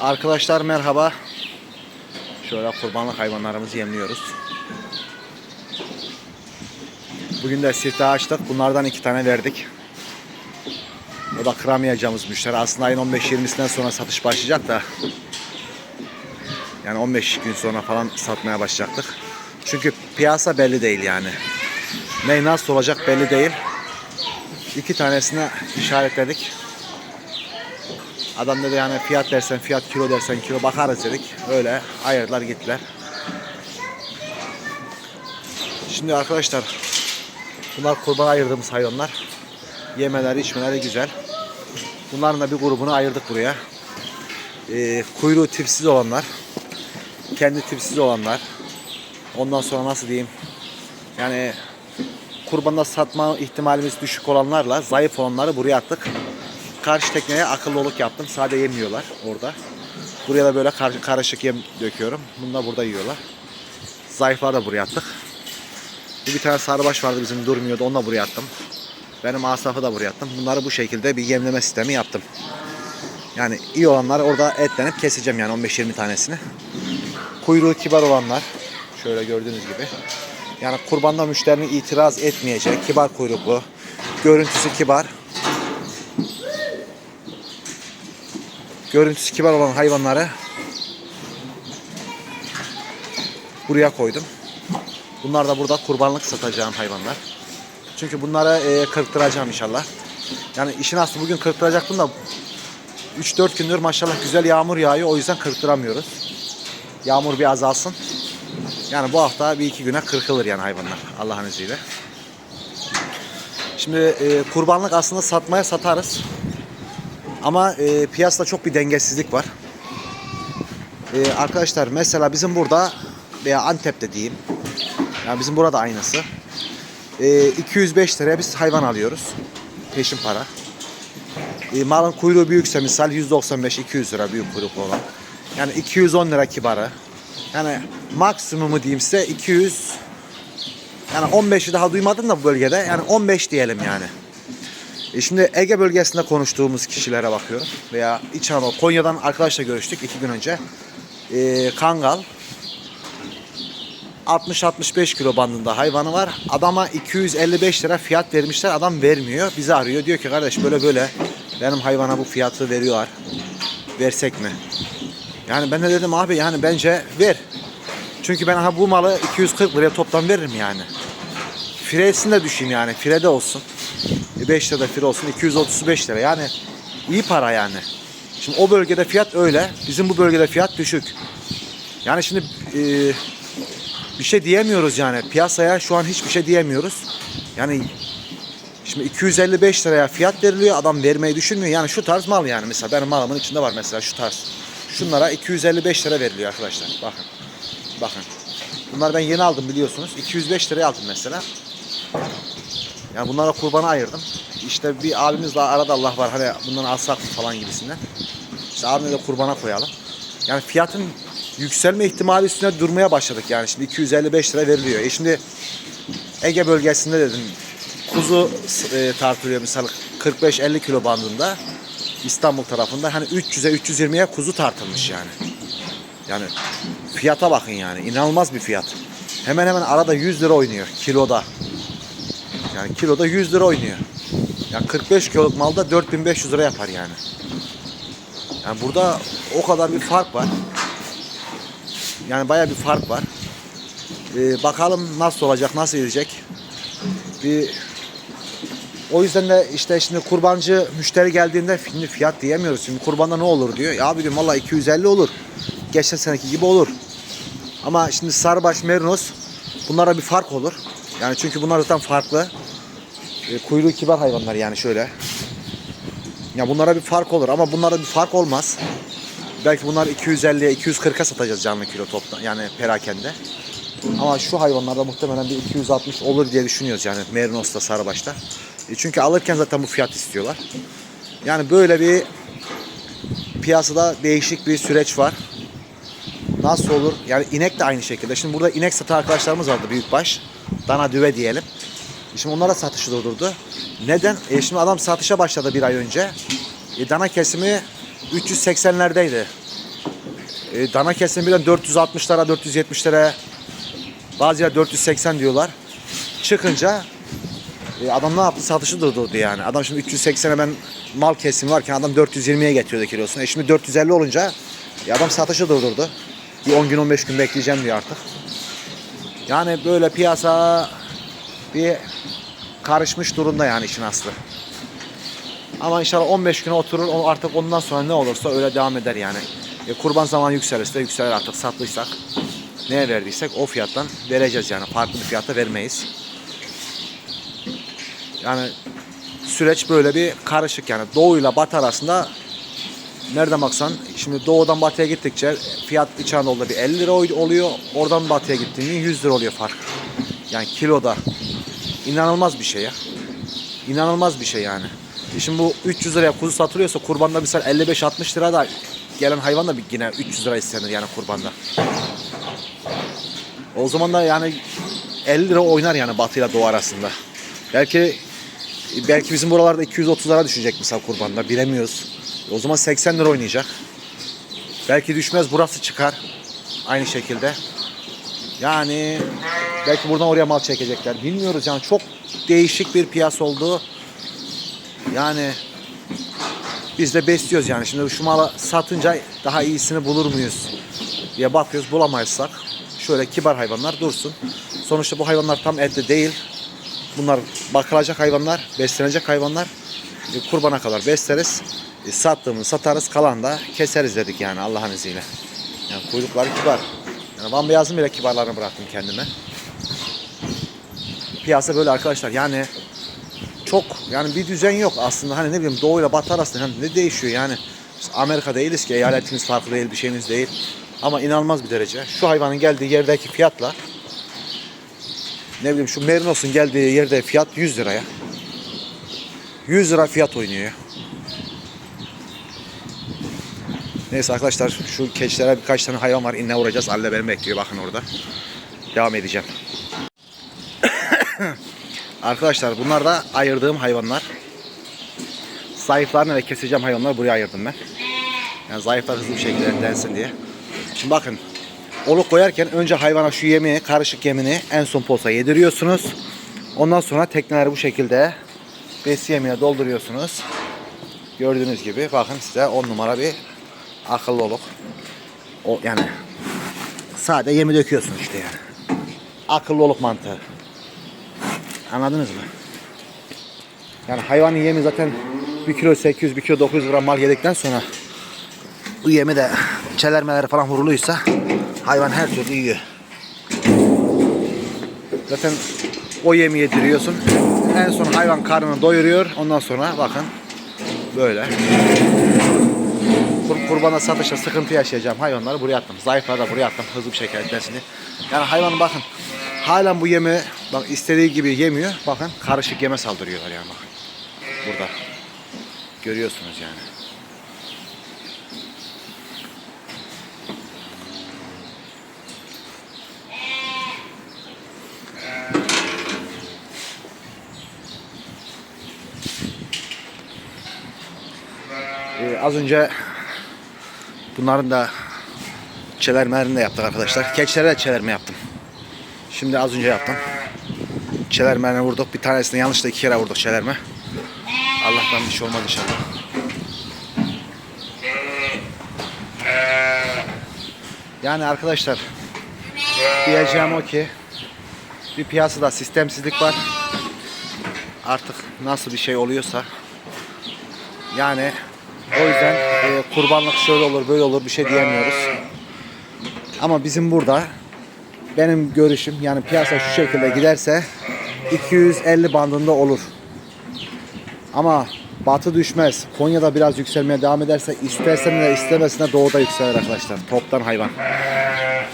Arkadaşlar merhaba. Şöyle kurbanlık hayvanlarımızı yemliyoruz. Bugün de siftahı açtık. Bunlardan iki tane verdik. O da kıramayacağımız müşteri. Aslında ayın 15-20'sinden sonra satış başlayacak da. Yani 15 gün sonra falan satmaya başlayacaktık. Çünkü piyasa belli değil yani. Ne nasıl olacak belli değil. İki tanesine işaretledik. Adam dedi yani fiyat dersen fiyat, kilo dersen kilo bakarız dedik. Öyle ayırdılar gittiler. Şimdi arkadaşlar bunlar kurban ayırdığımız hayvanlar. Yemeleri içmeleri güzel. Bunların da bir grubunu ayırdık buraya. Ee, kuyruğu tipsiz olanlar. Kendi tipsiz olanlar. Ondan sonra nasıl diyeyim. Yani kurbanda satma ihtimalimiz düşük olanlarla zayıf olanları buraya attık. Karşı tekneye akıllılık yaptım. Sade yemiyorlar orada. Buraya da böyle kar- karışık yem döküyorum. Bunu da burada yiyorlar. Zayıfları da buraya attık. Bir tane sarıbaş vardı bizim durmuyordu. Onu da buraya attım. Benim asafı da buraya attım. Bunları bu şekilde bir yemleme sistemi yaptım. Yani iyi olanları orada etlenip keseceğim yani 15-20 tanesini. Kuyruğu kibar olanlar. Şöyle gördüğünüz gibi. Yani kurbanda müşterinin itiraz etmeyecek. Kibar kuyruklu. Görüntüsü kibar. Görüntüsü kibar olan hayvanları buraya koydum. Bunlar da burada kurbanlık satacağım hayvanlar. Çünkü bunları e, kırptıracağım inşallah. Yani işin aslı bugün kırptıracaktım da 3-4 gündür maşallah güzel yağmur yağıyor. O yüzden kırptıramıyoruz. Yağmur bir azalsın. Yani bu hafta bir iki güne kırkılır yani hayvanlar Allah'ın izniyle. Şimdi e, kurbanlık aslında satmaya satarız. Ama e, piyasada çok bir dengesizlik var. E, arkadaşlar mesela bizim burada veya Antep'te diyeyim. Yani bizim burada aynısı. E, 205 liraya biz hayvan alıyoruz. Peşin para. E, malın kuyruğu büyükse misal 195-200 lira büyük kuyruklu olan. Yani 210 lira kibarı. Yani maksimumu diyeyim size 200 yani 15'i daha duymadım da bu bölgede. Yani 15 diyelim yani. E şimdi Ege bölgesinde konuştuğumuz kişilere bakıyorum. Veya İç Anadolu, Konya'dan arkadaşla görüştük iki gün önce. E, Kangal 60-65 kilo bandında hayvanı var. Adama 255 lira fiyat vermişler. Adam vermiyor. Bizi arıyor. Diyor ki kardeş böyle böyle benim hayvana bu fiyatı veriyorlar. Versek mi? Yani ben de dedim abi yani bence ver. Çünkü ben aha bu malı 240 liraya toptan veririm yani. Firesini de düşeyim yani. Firede olsun. 5 lirada fire olsun 235 lira. Yani iyi para yani. Şimdi o bölgede fiyat öyle. Bizim bu bölgede fiyat düşük. Yani şimdi e, bir şey diyemiyoruz yani. Piyasaya şu an hiçbir şey diyemiyoruz. Yani şimdi 255 liraya fiyat veriliyor. Adam vermeyi düşünmüyor. Yani şu tarz mal yani. Mesela benim malımın içinde var mesela şu tarz. Şunlara 255 lira veriliyor arkadaşlar. Bakın. Bakın. Bunlar ben yeni aldım biliyorsunuz. 205 liraya aldım mesela. Yani bunlara kurbana ayırdım. İşte bir abimiz daha arada Allah var hani bundan alsak falan gibisinden. İşte abimle de kurbana koyalım. Yani fiyatın yükselme ihtimali üstüne durmaya başladık yani. Şimdi 255 lira veriliyor. E şimdi Ege bölgesinde dedim kuzu e, tartılıyor mesela 45-50 kilo bandında. İstanbul tarafında hani 300'e 320'ye kuzu tartılmış yani. Yani fiyata bakın yani inanılmaz bir fiyat. Hemen hemen arada 100 lira oynuyor kiloda. Yani kiloda 100 lira oynuyor. Yani 45 kiloluk malda 4500 lira yapar yani. Yani burada o kadar bir fark var. Yani baya bir fark var. Ee, bakalım nasıl olacak, nasıl gidecek. Bir o yüzden de işte şimdi kurbancı müşteri geldiğinde şimdi fiyat diyemiyoruz. Şimdi kurbanda ne olur diyor. Ya abi diyorum valla 250 olur. Geçen seneki gibi olur. Ama şimdi sarıbaş, merinos bunlara bir fark olur. Yani çünkü bunlar zaten farklı. E, kuyruğu kibar hayvanlar yani şöyle. Ya bunlara bir fark olur ama bunlara bir fark olmaz. Belki bunlar 250'ye 240'a satacağız canlı kilo toptan yani perakende. Ama şu hayvanlarda muhtemelen bir 260 olur diye düşünüyoruz yani Merinos'ta Sarıbaş'ta. E çünkü alırken zaten bu fiyat istiyorlar. Yani böyle bir piyasada değişik bir süreç var. Nasıl olur? Yani inek de aynı şekilde. Şimdi burada inek satan arkadaşlarımız vardı büyükbaş. Dana düve diyelim. Şimdi onlara satışı durdurdu. Neden? E şimdi adam satışa başladı bir ay önce. E dana kesimi 380'lerdeydi. E, dana kesim bile 460'lara 470'lere bazı yer 480 diyorlar. Çıkınca e, adam ne yaptı? Satışı durdurdu yani. Adam şimdi 380'e ben mal kesimi varken adam 420'ye getiriyordu kilosunu. E şimdi 450 olunca e, adam satışı durdurdu. Bir 10 gün 15 gün bekleyeceğim diyor artık. Yani böyle piyasa bir karışmış durumda yani işin aslı. Ama inşallah 15 güne oturur. Artık ondan sonra ne olursa öyle devam eder yani. E, kurban zamanı yükselirse yükselir artık sattıysak. Neye verdiysek o fiyattan vereceğiz yani. Farklı bir fiyata vermeyiz. Yani süreç böyle bir karışık yani. Doğuyla batı arasında nereden baksan şimdi doğudan batıya gittikçe fiyat İç Anadolu'da bir 50 lira oluyor. Oradan batıya gittiğinde 100 lira oluyor fark. Yani kiloda. İnanılmaz bir şey ya. İnanılmaz bir şey yani. E Şimdi bu 300 liraya kuzu satılıyorsa kurbanda misal 55-60 lira da gelen hayvan da bir yine 300 lira istenir yani kurbanda. O zaman da yani 50 lira oynar yani batıyla doğu arasında. Belki belki bizim buralarda 230 lira düşecek misal kurbanda bilemiyoruz. O zaman 80 lira oynayacak. Belki düşmez burası çıkar. Aynı şekilde. Yani belki buradan oraya mal çekecekler. Bilmiyoruz yani çok değişik bir piyasa oldu. Yani biz de besliyoruz yani. Şimdi şu malı satınca daha iyisini bulur muyuz diye bakıyoruz. Bulamazsak şöyle kibar hayvanlar dursun. Sonuçta bu hayvanlar tam etli değil. Bunlar bakılacak hayvanlar, beslenecek hayvanlar. E, kurbana kadar besleriz. E, sattığımız satarız, kalan da keseriz dedik yani Allah'ın izniyle. Yani kuyrukları kibar. Yani Van Beyaz'ın bile kibarlarını bıraktım kendime. Piyasa böyle arkadaşlar. Yani çok yani bir düzen yok aslında. Hani ne bileyim doğuyla batı arasında hani ne değişiyor yani. Biz Amerika değiliz ki eyaletimiz farklı değil, bir şeyimiz değil. Ama inanılmaz bir derece. Şu hayvanın geldiği yerdeki fiyatla ne bileyim şu Merinos'un geldiği yerde fiyat 100 liraya. 100 lira fiyat oynuyor ya. Neyse arkadaşlar şu keçilere birkaç tane hayvan var. İnne vuracağız. Alle beni bekliyor bakın orada. Devam edeceğim. arkadaşlar bunlar da ayırdığım hayvanlar. Zayıflarını ve keseceğim hayvanları buraya ayırdım ben. Yani zayıflar hızlı bir şekilde densin diye. Şimdi bakın oluk koyarken önce hayvana şu yemeği, karışık yemini en son posa yediriyorsunuz. Ondan sonra tekneleri bu şekilde besi yemeğine dolduruyorsunuz. Gördüğünüz gibi bakın size 10 numara bir akıllı oluk. O yani sade yemi döküyorsun işte yani. Akıllı oluk mantığı. Anladınız mı? Yani hayvanın yemi zaten 1 kilo 800, 1 kilo 900 gram mal yedikten sonra bu yemi de çelermeleri falan vuruluysa hayvan her türlü yiyor. Zaten o yemi yediriyorsun. En son hayvan karnını doyuruyor. Ondan sonra bakın böyle. Kur, kurbana satışta sıkıntı yaşayacağım hayvanları buraya attım. Zayıfları da buraya attım hızlı bir şekilde etmesini. Yani hayvanın bakın halen bu yemi bak istediği gibi yemiyor. Bakın karışık yeme saldırıyorlar yani bakın. Burada. Görüyorsunuz yani. Ee, az önce bunların da çelermelerini de yaptık arkadaşlar. Keçilere de çelerme yaptım. Şimdi az önce yaptım. Çelermelerini vurduk. Bir tanesini yanlışlıkla iki kere vurduk çelerme. Allah'tan bir şey olmadı inşallah. Yani arkadaşlar diyeceğim o ki bir piyasada sistemsizlik var. Artık nasıl bir şey oluyorsa yani o yüzden e, kurbanlık şöyle olur böyle olur bir şey diyemiyoruz. Ama bizim burada benim görüşüm yani piyasa şu şekilde giderse 250 bandında olur. Ama batı düşmez. Konya'da biraz yükselmeye devam ederse istersen de istemesine doğuda yükselir arkadaşlar. Toptan hayvan.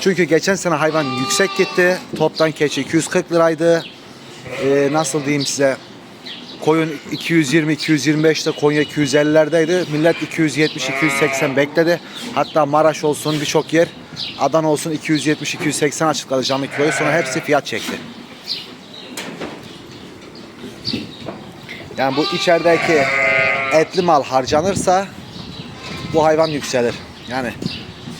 Çünkü geçen sene hayvan yüksek gitti. Toptan keçi 240 liraydı. Ee, nasıl diyeyim size Koyun 220-225'te Konya 250'lerdeydi. Millet 270-280 bekledi. Hatta Maraş olsun birçok yer Adana olsun 270-280 açıkladı canlı kiloyu. Sonra hepsi fiyat çekti. Yani bu içerideki etli mal harcanırsa bu hayvan yükselir. Yani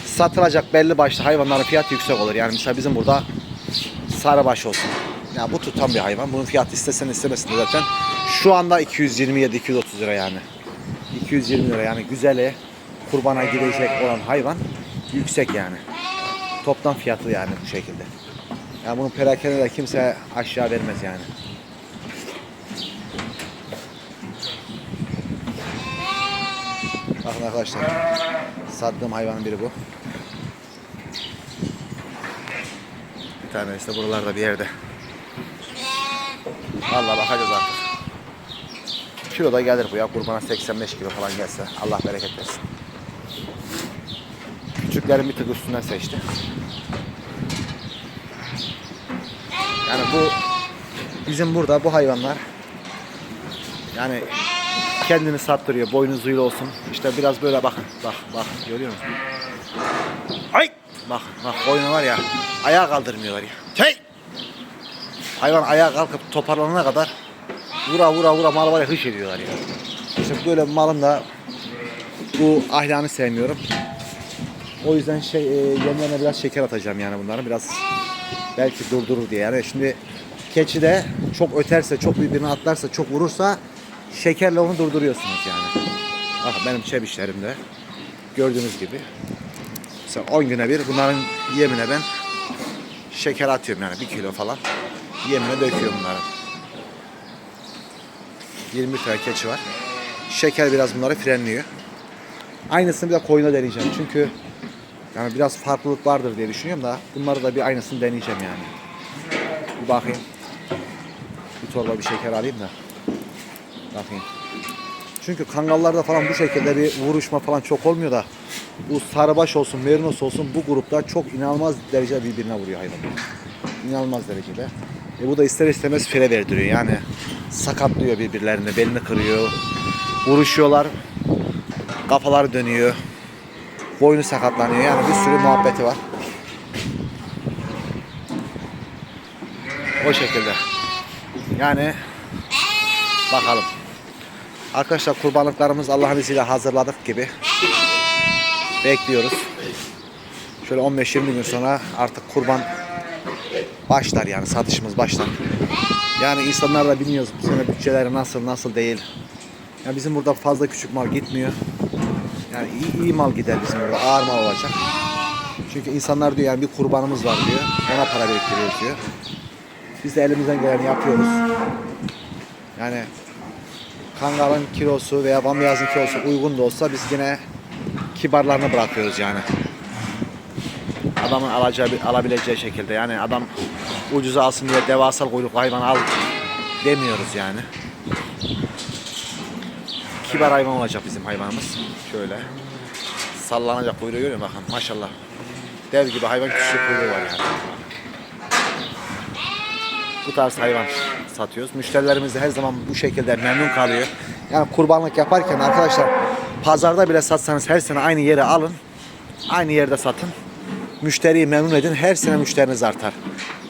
satılacak belli başlı hayvanların fiyatı yüksek olur. Yani mesela bizim burada sarıbaş olsun. Ya bu tutan bir hayvan. Bunun fiyatı istesen istemesin de zaten. Şu anda 227-230 lira yani. 220 lira yani güzeli kurbana gidecek olan hayvan yüksek yani. Toptan fiyatı yani bu şekilde. Yani bunun perakende de kimse aşağı vermez yani. Bakın arkadaşlar. Sattığım hayvanın biri bu. Bir tanesi de buralarda bir yerde. Vallahi bakacağız artık. Kilo da gelir bu ya. Kurbana 85 kilo falan gelse. Allah bereket versin. Küçüklerin bir tık üstünden seçti. Yani bu bizim burada bu hayvanlar yani kendini sattırıyor. Boynuzuyla olsun. İşte biraz böyle bakın. Bak bak görüyor musun? Ay! Bak bak boynu var ya. Ayağa kaldırmıyorlar ya. Hey! Hayvan ayağa kalkıp toparlanana kadar vura vura vura mal var ya hış ediyorlar ya. İşte böyle bir malın da bu ahlakını sevmiyorum. O yüzden şey e, yemlerine biraz şeker atacağım yani bunların biraz belki durdurur diye. Yani şimdi keçi de çok öterse, çok birbirine atlarsa, çok vurursa şekerle onu durduruyorsunuz yani. Bak benim çebişlerimde gördüğünüz gibi mesela 10 güne bir bunların yemine ben şeker atıyorum yani 1 kilo falan yemine döküyorum bunları. 20 tane keçi var. Şeker biraz bunları frenliyor. Aynısını bir de koyuna deneyeceğim. Çünkü yani biraz farklılık vardır diye düşünüyorum da bunları da bir aynısını deneyeceğim yani. Bir bakayım. Bir torba bir şeker alayım da. Bakayım. Çünkü kangallarda falan bu şekilde bir vuruşma falan çok olmuyor da bu sarıbaş olsun, merinos olsun bu grupta çok inanılmaz derece birbirine vuruyor hayvan. İnanılmaz derecede. E bu da ister istemez fire verdiriyor yani. Sakatlıyor birbirlerini, belini kırıyor. Vuruşuyorlar. Kafalar dönüyor. Boynu sakatlanıyor. Yani bir sürü muhabbeti var. O şekilde. Yani bakalım. Arkadaşlar kurbanlıklarımız Allah'ın izniyle hazırladık gibi. Bekliyoruz. Şöyle 15-20 gün sonra artık kurban başlar yani satışımız başlar. Yani insanlar da bilmiyoruz bu sene bütçeleri nasıl nasıl değil. Ya bizim burada fazla küçük mal gitmiyor. Yani iyi, iyi mal gider bizim burada ağır mal olacak. Çünkü insanlar diyor yani bir kurbanımız var diyor. Ona para biriktiriyoruz diyor. Biz de elimizden geleni yapıyoruz. Yani kangalın kilosu veya bamyazın kilosu uygun da olsa biz yine kibarlarını bırakıyoruz yani. Adamın alacağı, alabileceği şekilde yani adam ucuza alsın diye devasa kuyruklu hayvan al demiyoruz yani. Kibar hayvan olacak bizim hayvanımız. Şöyle sallanacak kuyruğu görüyor musun? Bakın maşallah. Dev gibi hayvan küçük kuyruğu var yani. Bu tarz hayvan satıyoruz. Müşterilerimiz de her zaman bu şekilde memnun kalıyor. Yani kurbanlık yaparken arkadaşlar pazarda bile satsanız her sene aynı yere alın. Aynı yerde satın. Müşteriyi memnun edin. Her sene müşteriniz artar.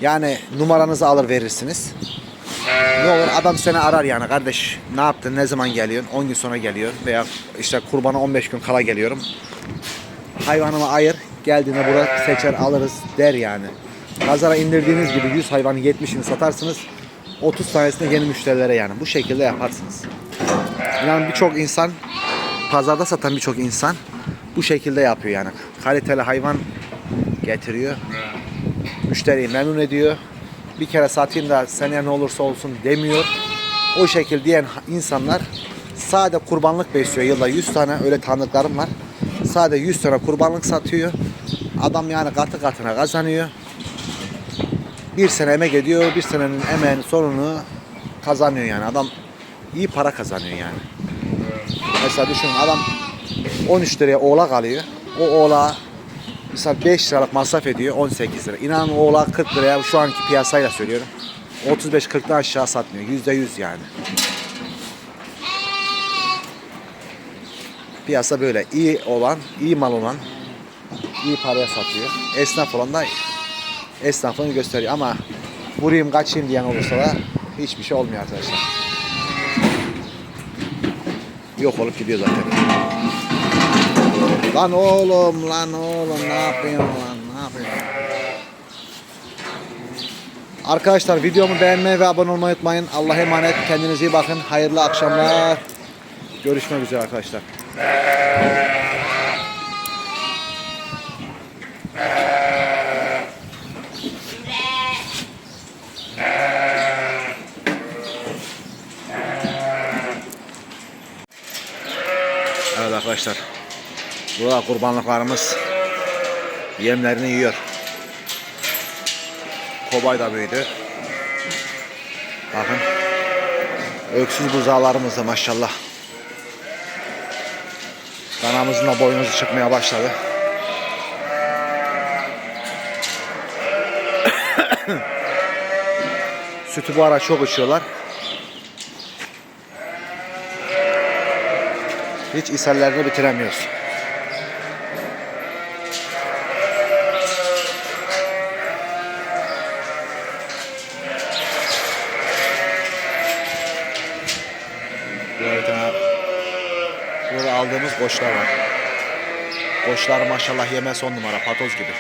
Yani numaranızı alır verirsiniz. Ne olur adam seni arar yani kardeş ne yaptın ne zaman geliyorsun 10 gün sonra geliyor veya işte kurbana 15 gün kala geliyorum hayvanımı ayır geldiğinde burada seçer alırız der yani. Pazara indirdiğiniz gibi 100 hayvanın 70'ini satarsınız 30 tanesini yeni müşterilere yani bu şekilde yaparsınız. Yani birçok insan pazarda satan birçok insan bu şekilde yapıyor yani. Kaliteli hayvan getiriyor. Müşteriyi memnun ediyor. Bir kere satayım da seneye ne olursa olsun demiyor. O şekil diyen insanlar sade kurbanlık besliyor. Yılda 100 tane öyle tanıdıklarım var. Sade 100 tane kurbanlık satıyor. Adam yani katı katına kazanıyor. Bir sene emek ediyor. Bir senenin emeğinin sonunu kazanıyor yani. Adam iyi para kazanıyor yani. Mesela düşünün adam 13 liraya oğlak alıyor. O oğlağa mesela 5 liralık masraf ediyor 18 lira. İnanın o oğlak 40 liraya şu anki piyasayla söylüyorum. 35-40'dan aşağı satmıyor. %100 yani. Piyasa böyle. iyi olan, iyi mal olan iyi paraya satıyor. Esnaf olan da esnaflığını gösteriyor ama vurayım kaçayım diyen olursa da hiçbir şey olmuyor arkadaşlar. Yok olup gidiyor zaten. Lan oğlum lan oğlum ne yapıyorsun lan ne yapıyorsun? Arkadaşlar videomu beğenmeyi ve abone olmayı unutmayın. Allah'a emanet. Kendinize iyi bakın. Hayırlı akşamlar. Görüşmek üzere arkadaşlar. Evet arkadaşlar. Burada kurbanlıklarımız yemlerini yiyor. Kobay da büyüdü. Bakın. Öksüz buzağlarımız da maşallah. Danamızın da boynuzu çıkmaya başladı. Sütü bu ara çok içiyorlar. Hiç ishallerini bitiremiyoruz. Burada bir tane burada aldığımız koçlar var. Koçlar maşallah yeme son numara patoz gibi.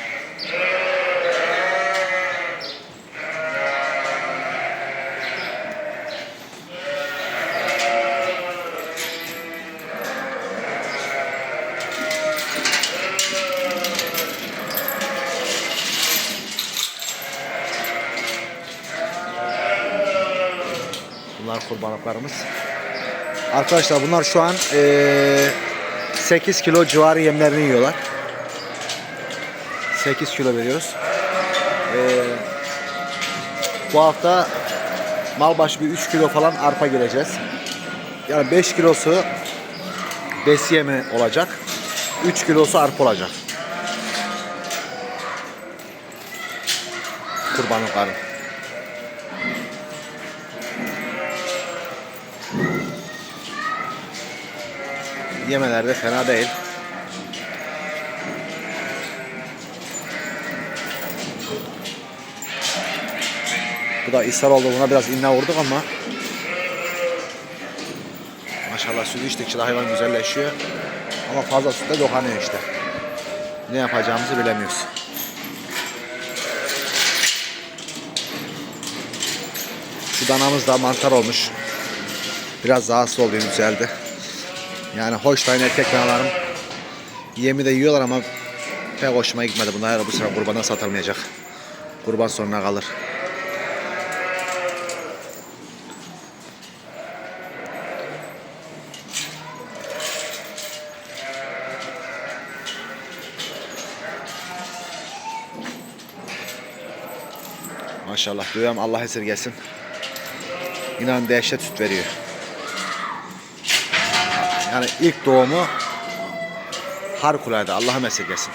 Bunlar kurbanlıklarımız. Arkadaşlar bunlar şu an eee 8 kilo civarı yemlerini yiyorlar. 8 kilo veriyoruz. Eee, bu hafta mal başı bir 3 kilo falan arpa gireceğiz. Yani 5 kilosu bes yemi olacak. 3 kilosu arpa olacak. Kurbanlıkların. Yemeler de fena değil. Bu da ishal oldu. Buna biraz inne vurduk ama Maşallah sütü içtikçe de hayvan güzelleşiyor. Ama fazla sütte dokunuyor işte. Ne yapacağımızı bilemiyoruz. Şu danamız da mantar olmuş. Biraz rahatsız oldu yükseldi. Yani Holstein erkek danalarım yemi de yiyorlar ama pek hoşuma gitmedi. Bunlar bu sıra kurbana satılmayacak. Kurban sonuna kalır. Maşallah diyorum Allah esirgesin. İnan dehşet süt veriyor. Yani ilk doğumu harikulade Allah'ım esirgesin.